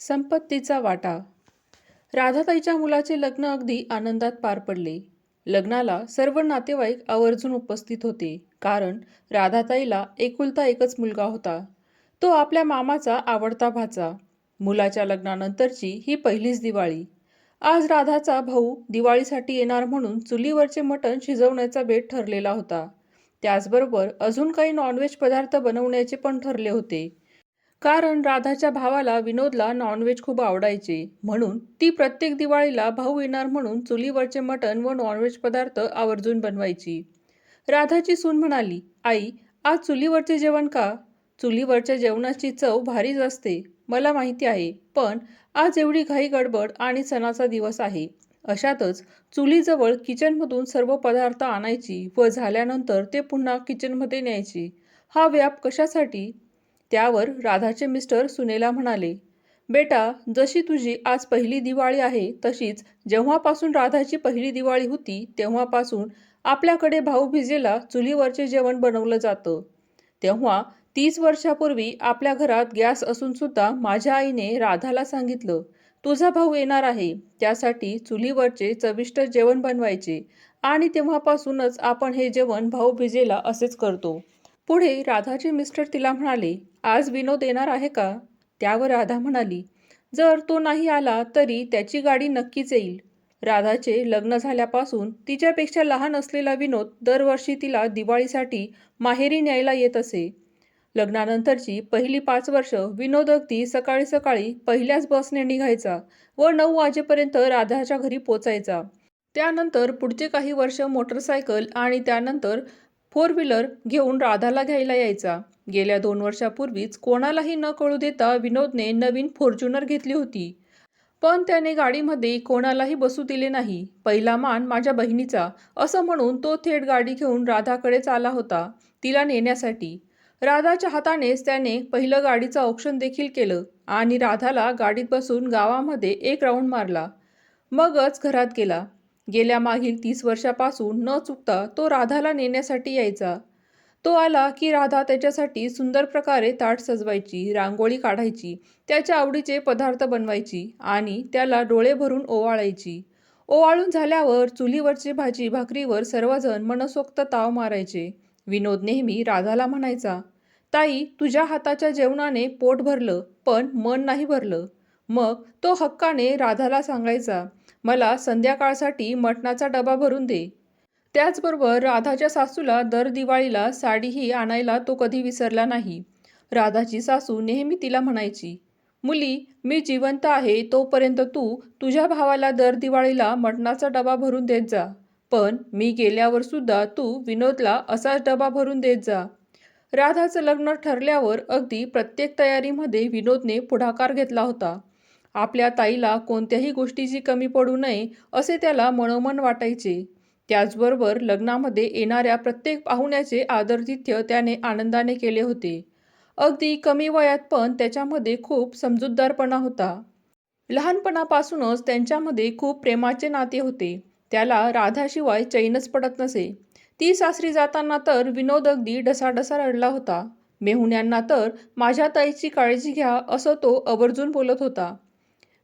संपत्तीचा वाटा. राधाताईच्या मुलाचे लग्न अगदी आनंदात पार पडले. लग्नाला सर्व नातेवाईक आवर्जून उपस्थित होते कारण राधाताईला एकुलता एकच मुलगा होता. तो आपल्या मामाचा आवडता भाचा. मुलाच्या लग्नानंतरची ही पहिलीच दिवाळी. आज राधाचा भाऊ दिवाळीसाठी येणार म्हणून चुलीवरचे मटण शिजवण्याचा बेत ठरलेला होता. त्याचबरोबर अजून काही नॉनव्हेज पदार्थ बनवण्याचे पण ठरले होते. कारण राधाच्या भावाला विनोदला नॉनव्हेज खूप आवडायचे. म्हणून ती प्रत्येक दिवाळीला भाऊ येणार म्हणून चुलीवरचे मटण व नॉनव्हेज पदार्थ आवर्जून बनवायची. राधाची सून म्हणाली आई आज चुलीवरचे जेवण का? चुलीवरच्या जेवणाची चव भारीच असते मला माहिती आहे पण आज एवढी घाई गडबड आणि सणाचा दिवस आहे अशातच चुलीजवळ किचनमधून सर्व पदार्थ आणायची व झाल्यानंतर ते पुन्हा किचनमध्ये न्यायची. हा व्याप कशासाठी? त्यावर राधाचे मिस्टर सुनेला म्हणाले बेटा जशी तुझी आज पहिली दिवाळी आहे तशीच जेव्हापासून राधाची पहिली दिवाळी होती तेव्हापासून आपल्याकडे भाऊबीजेला चुलीवरचे जेवण बनवलं जातं. तेव्हा तीस वर्षापूर्वी आपल्या घरात गॅस असून सुद्धा माझ्या आईने राधाला सांगितलं तुझा भाऊ येणार आहे त्यासाठी चुलीवरचे चविष्ट जेवण बनवायचे आणि तेव्हापासूनच आपण हे जेवण भाऊबीजेला असेच करतो. पुढे राधाचे मिस्टर तिला म्हणाले आज विनोद येणार आहे का? त्यावर राधा म्हणाली जर तो नाही आला तरी त्याची गाडी नक्कीच येईल. राधाचे लग्न झाल्यापासून तिच्यापेक्षा लहान असलेला विनोद दरवर्षी तिला दिवाळीसाठी माहेरी न्यायला येत असे. लग्नानंतरची पहिली पाच वर्ष विनोद अगदी सकाळी सकाळी पहिल्याच बसने निघायचा व नऊ वाजेपर्यंत राधाच्या घरी पोचायचा. त्यानंतर पुढचे काही वर्ष मोटरसायकल आणि त्यानंतर फोर व्हीलर घेऊन राधाला घ्यायला यायचा. गेल्या दोन वर्षापूर्वीच कोणालाही न कळू देता विनोदने नवीन फॉर्च्युनर घेतली होती. पण त्याने गाडीमध्ये कोणालाही बसू दिले नाही. पहिला मान माझ्या बहिणीचा असं म्हणून तो थेट गाडी घेऊन राधाकडेच आला होता तिला नेण्यासाठी. राधाच्या हातानेच त्याने पहिलं गाडीचं औक्षण देखील केलं आणि राधाला गाडीत बसून गावामध्ये एक राऊंड मारला. मगच घरात गेला. गेल्या मागील तीस वर्षापासून न चुकता तो राधाला नेण्यासाठी यायचा. तो आला की राधा त्याच्यासाठी सुंदर प्रकारे ताट सजवायची रांगोळी काढायची त्याच्या आवडीचे पदार्थ बनवायची आणि त्याला डोळे भरून ओवाळायची. ओवाळून झाल्यावर चुलीवरची भाजी भाकरीवर सर्वजण मनसोक्त ताव मारायचे. विनोद नेहमी राधाला म्हणायचा ताई तुझ्या हाताच्या जेवणाने पोट भरलं पण मन नाही भरलं. मग तो हक्काने राधाला सांगायचा मला संध्याकाळसाठी मटणाचा डबा भरून दे. त्याचबरोबर राधाच्या सासूला दर दिवाळीला साडीही आणायला तो कधी विसरला नाही. राधाची सासू नेहमी तिला म्हणायची मुली मी जिवंत आहे तोपर्यंत तू तुझ्या भावाला दर दिवाळीला मटणाचा डबा भरून देत जा. पण मी गेल्यावर सुद्धा तू विनोदला असाच डबा भरून देत जा. राधाचं लग्न ठरल्यावर अगदी प्रत्येक तयारीमध्ये विनोदने पुढाकार घेतला होता. आपल्या ताईला कोणत्याही गोष्टीची कमी पडू नये असे त्याला मनोमन वाटायचे. त्याचबरोबर लग्नामध्ये येणाऱ्या प्रत्येक पाहुण्याचे आदरतिथ्य त्याने आनंदाने केले होते. अगदी कमी वयात पण त्याच्यामध्ये खूप समजूतदारपणा होता. लहानपणापासूनच त्यांच्यामध्ये खूप प्रेमाचे नाते होते. त्याला राधाशिवाय चैनच पडत नसे. ती सासरी जाताना तर विनोद अगदी ढसाढसा रडला होता. मेहुण्यांना तर माझ्या ताईची काळजी घ्या असं तो आवर्जून बोलत होता.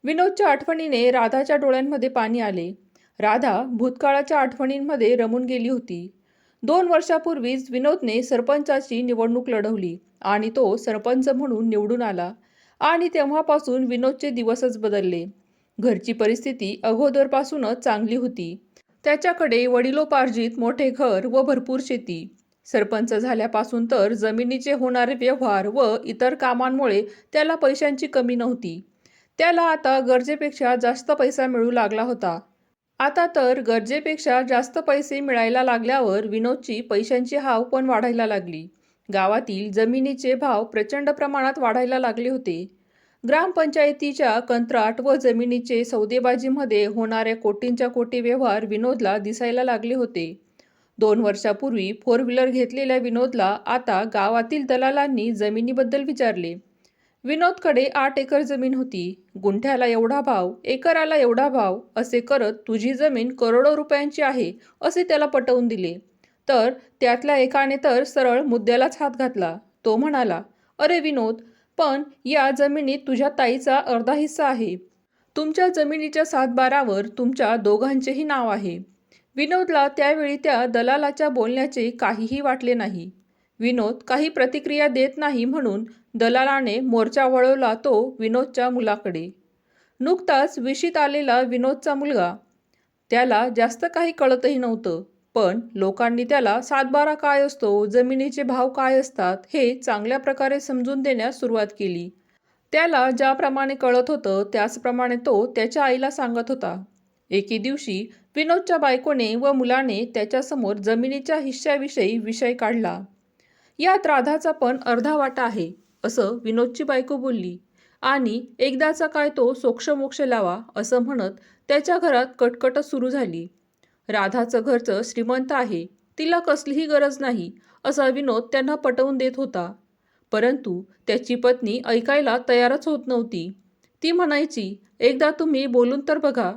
विनोदच्या आठवणीने राधाच्या डोळ्यांमध्ये पाणी आले. राधा भूतकाळाच्या आठवणींमध्ये रमून गेली होती. दोन वर्षापूर्वीच विनोदने सरपंचाची निवडणूक लढवली आणि तो सरपंच म्हणून निवडून आला आणि तेव्हापासून विनोदचे दिवसच बदलले. घरची परिस्थिती अगोदरपासूनच चांगली होती. त्याच्याकडे वडिलोपार्जित मोठे घर व भरपूर शेती. सरपंच झाल्यापासून तर जमिनीचे होणारे व्यवहार व इतर कामांमुळे त्याला पैशांची कमी नव्हती. त्याला आता गरजेपेक्षा जास्त पैसा मिळू लागला होता. आता तर गरजेपेक्षा जास्त पैसे मिळायला लागल्यावर विनोदची पैशांची हाव पण वाढायला लागली. गावातील जमिनीचे भाव प्रचंड प्रमाणात वाढायला लागले होते. ग्रामपंचायतीच्या कंत्राट व जमिनीचे सौदेबाजीमध्ये होणाऱ्या कोटींच्या कोटी व्यवहार विनोदला दिसायला लागले होते. दोन वर्षापूर्वी फोर व्हीलर घेतलेल्या विनोदला आता गावातील दलालांनी जमिनीबद्दल विचारले. विनोदकडे आठ एकर जमीन होती. गुंठ्याला एवढा भाव एकराला एवढा भाव असे करत तुझी जमीन करोडो रुपयांची आहे असे त्याला पटवून दिले. तर त्यातल्या एकाने तर सरळ मुद्द्यालाच हात घातला. तो म्हणाला अरे विनोद पण या जमिनीत तुझ्या ताईचा अर्धा हिस्सा आहे. तुमच्या जमिनीच्या सातबारावर तुमच्या दोघांचेही नाव आहे. विनोदला त्यावेळी त्या दलालाच्या बोलण्याचे काहीही वाटले नाही. विनोद काही प्रतिक्रिया देत नाही म्हणून दलालाने मोर्चा वळवला तो विनोदच्या मुलाकडे. नुकताच विशीत आलेला विनोदचा मुलगा. त्याला जास्त काही कळतही नव्हतं पण लोकांनी त्याला सातबारा काय असतो जमिनीचे भाव काय असतात हे चांगल्या प्रकारे समजून देण्यास सुरुवात केली. त्याला ज्याप्रमाणे कळत होतं त्याचप्रमाणे तो त्याच्या आईला सांगत होता. एके दिवशी विनोदच्या बायकोने व मुलाने त्याच्यासमोर जमिनीच्या हिश्श्याविषयी विषय काढला. यात राधाचा पण अर्धा वाटा आहे. असं विनोदची बायको बोलली आणि एकदाचा काय तो सोक्षमोक्ष लावा असं म्हणत त्याच्या घरात कटकटच सुरू झाली. राधाचं घरचं श्रीमंत आहे तिला कसलीही गरज नाही असा विनोद त्यांना पटवून देत होता. परंतु त्याची पत्नी ऐकायला तयारच होत नव्हती. ती म्हणायची एकदा तुम्ही बोलून तर बघा.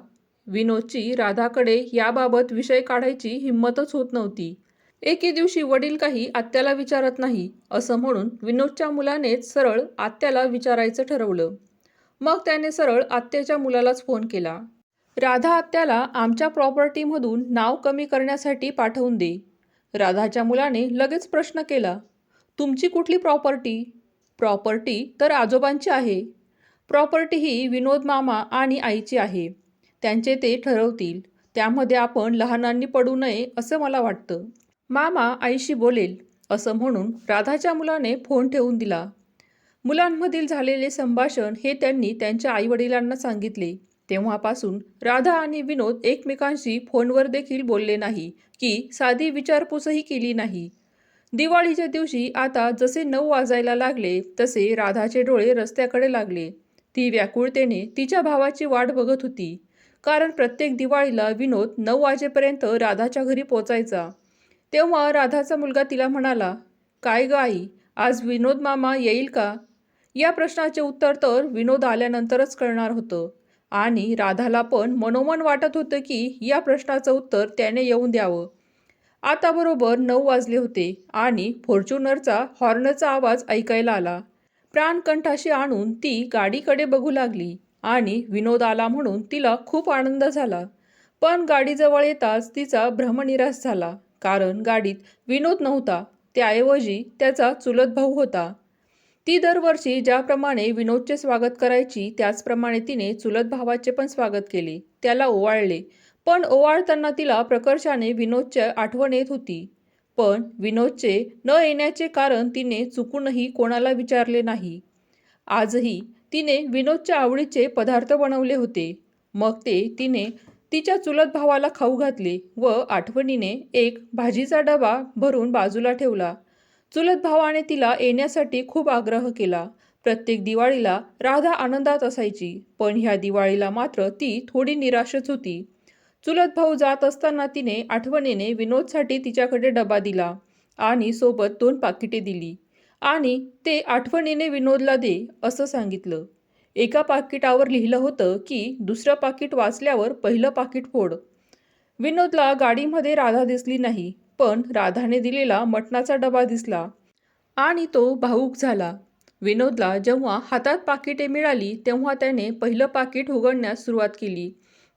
विनोदची राधाकडे याबाबत विषय काढायची हिंमतच होत नव्हती. एके दिवशी वडील काही आत्याला विचारत नाही असं म्हणून विनोदच्या मुलानेच सरळ आत्याला विचारायचं ठरवलं. मग त्याने सरळ आत्याच्या मुलालाच फोन केला. राधा आत्याला आमच्या प्रॉपर्टीमधून नाव कमी करण्यासाठी पाठवून दे. राधाच्या मुलाने लगेच प्रश्न केला तुमची कुठली प्रॉपर्टी? प्रॉपर्टी तर आजोबांची आहे. प्रॉपर्टी ही विनोद मामा आणि आईची आहे. त्यांचे ते ठरवतील. त्यामध्ये आपण लहानांनी पडू नये असं मला वाटतं. मामा आईशी बोलेल असं म्हणून राधाच्या मुलाने फोन ठेवून दिला. मुलांमधील झालेले संभाषण हे त्यांनी त्यांच्या आईवडिलांना सांगितले. तेव्हापासून राधा आणि विनोद एकमेकांशी फोनवर देखील बोलले नाही की साधी विचारपूसही केली नाही. दिवाळीच्या दिवशी आता जसे नऊ वाजायला लागले तसे राधाचे डोळे रस्त्याकडे लागले. ती व्याकुळतेने तिच्या भावाची वाट बघत होती. कारण प्रत्येक दिवाळीला विनोद नऊ वाजेपर्यंत राधाच्या घरी पोचायचा. तेव्हा राधाचा मुलगा तिला म्हणाला काय ग आई आज विनोद मामा येईल का? या प्रश्नाचे उत्तर तर विनोद आल्यानंतरच कळणार होतं. आणि राधाला पण मनोमन वाटत होतं की या प्रश्नाचं उत्तर त्याने येऊन द्यावं. आता बरोबर नऊ वाजले होते आणि फॉर्च्युनरचा हॉर्नचा आवाज ऐकायला आला. प्राणकंठाशी आणून ती गाडीकडे बघू लागली आणि विनोद आला म्हणून तिला खूप आनंद झाला. पण गाडीजवळ येताच तिचा भ्रमनिराश झाला. कारण गाडीत विनोद नव्हता त्याऐवजी त्याचा चुलत भाऊ होता. ती दरवर्षी ज्याप्रमाणे विनोदचे स्वागत करायची त्याचप्रमाणे तिने चुलत भावाचे पण स्वागत केले त्याला ओवाळले. पण ओवाळताना तिला प्रकर्षाने विनोदच्या आठवण येत होती. पण विनोदचे न येण्याचे कारण तिने चुकूनही कोणाला विचारले नाही. आजही तिने विनोदच्या आवडीचे पदार्थ बनवले होते. मग ते तिने तिच्या चुलत भावाला खाऊ घातले व आठवणीने एक भाजीचा डबा भरून बाजूला ठेवला. चुलत भावाने तिला येण्यासाठी खूप आग्रह केला. प्रत्येक दिवाळीला राधा आनंदात असायची पण ह्या दिवाळीला मात्र ती थोडी निराशच होती. चुलत भाऊ जात असताना तिने आठवणीने विनोदसाठी तिच्याकडे डबा दिला आणि सोबत दोन पाकिटे दिली. आणि ते आठवणीने विनोदला दे असं सांगितलं. एका पाकिटावर लिहिलं होतं की दुसरं पाकिट वाचल्यावर पहिलं पाकिट फोड. विनोदला गाडीमध्ये राधा दिसली नाही पण राधाने दिलेला मटणाचा डबा दिसला आणि तो भाऊक झाला. विनोदला जेव्हा हातात पाकिटे मिळाली तेव्हा त्याने पहिलं पाकिट उघडण्यास सुरुवात केली.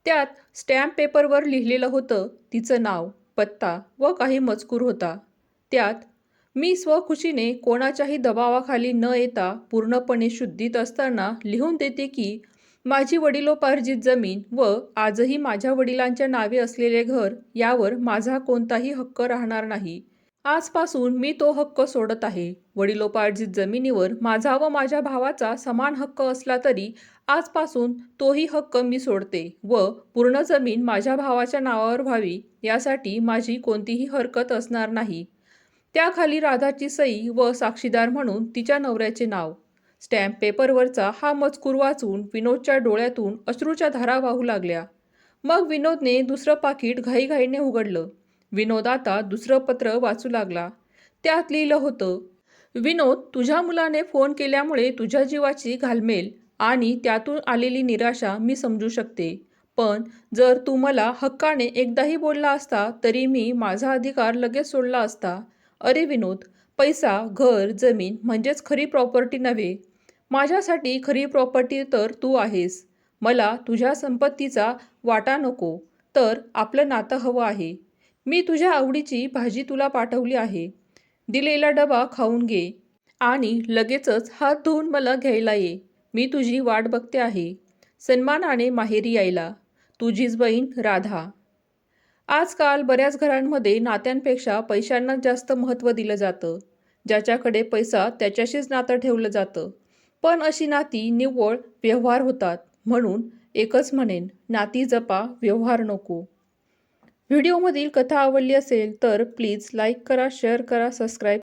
त्यात स्टॅम्प पेपरवर लिहिलेलं होतं तिचं नाव पत्ता व काही मजकूर होता. त्यात मी स्वखुशीने कोणाच्याही दबावाखाली न येता पूर्णपणे शुद्धीत असताना लिहून देते की माझी वडिलोपार्जित जमीन व आजही माझ्या वडिलांच्या नावे असलेले घर यावर माझा कोणताही हक्क राहणार नाही. आजपासून मी तो हक्क सोडत आहे. वडिलोपार्जित जमिनीवर माझा व माझ्या भावाचा समान हक्क असला तरी आजपासून तोही हक्क मी सोडते व पूर्ण जमीन माझ्या भावाच्या नावावर व्हावी यासाठी माझी कोणतीही हरकत असणार नाही. त्याखाली राधाची सई व साक्षीदार म्हणून तिच्या नवऱ्याचे नाव. स्टॅम्प पेपरवरचा हा मजकूर वाचून विनोदच्या डोळ्यातून अश्रूच्या धारा वाहू लागल्या. मग विनोदने दुसरं पाकिट घाईघाईने उघडलं. विनोद आता दुसरं पत्र वाचू लागला. त्यात लिहिलं होतं विनोद तुझ्या मुलाने फोन केल्यामुळे तुझ्या जीवाची घालमेल आणि त्यातून आलेली निराशा मी समजू शकते. पण जर तू मला हक्काने एकदाही बोलला असता तरी मी माझा अधिकार लगेच सोडला असता. अरे विनोद पैसा घर जमीन म्हणजेच खरी प्रॉपर्टी नव्हे. माझ्यासाठी खरी प्रॉपर्टी तर तू आहेस. मला तुझ्या संपत्तीचा वाटा नको तर आपलं नातं हवं आहे. मी तुझ्या आवडीची भाजी तुला पाठवली आहे. दिलेला डबा खाऊन घे आणि लगेचच हात धुवून मला घ्यायला ये. मी तुझी वाट बघते आहे. सन्मानाने माहेरी यायला. तुझीच बहीण राधा. आजकाल बऱ्याच घरांमध्ये नात्यांपेक्षा पैशांना जास्त महत्त्व दिलं जातं. ज्याच्याकडे पैसा त्याच्याशीच नातं ठेवलं जातं. पण अशी नाती निव्वळ व्यवहार होतात. म्हणून एकच म्हणेन नाती जपा व्यवहार नको. व्हिडिओमधील कथा आवडली असेल तर प्लीज लाईक करा शेअर करा सबस्क्राईब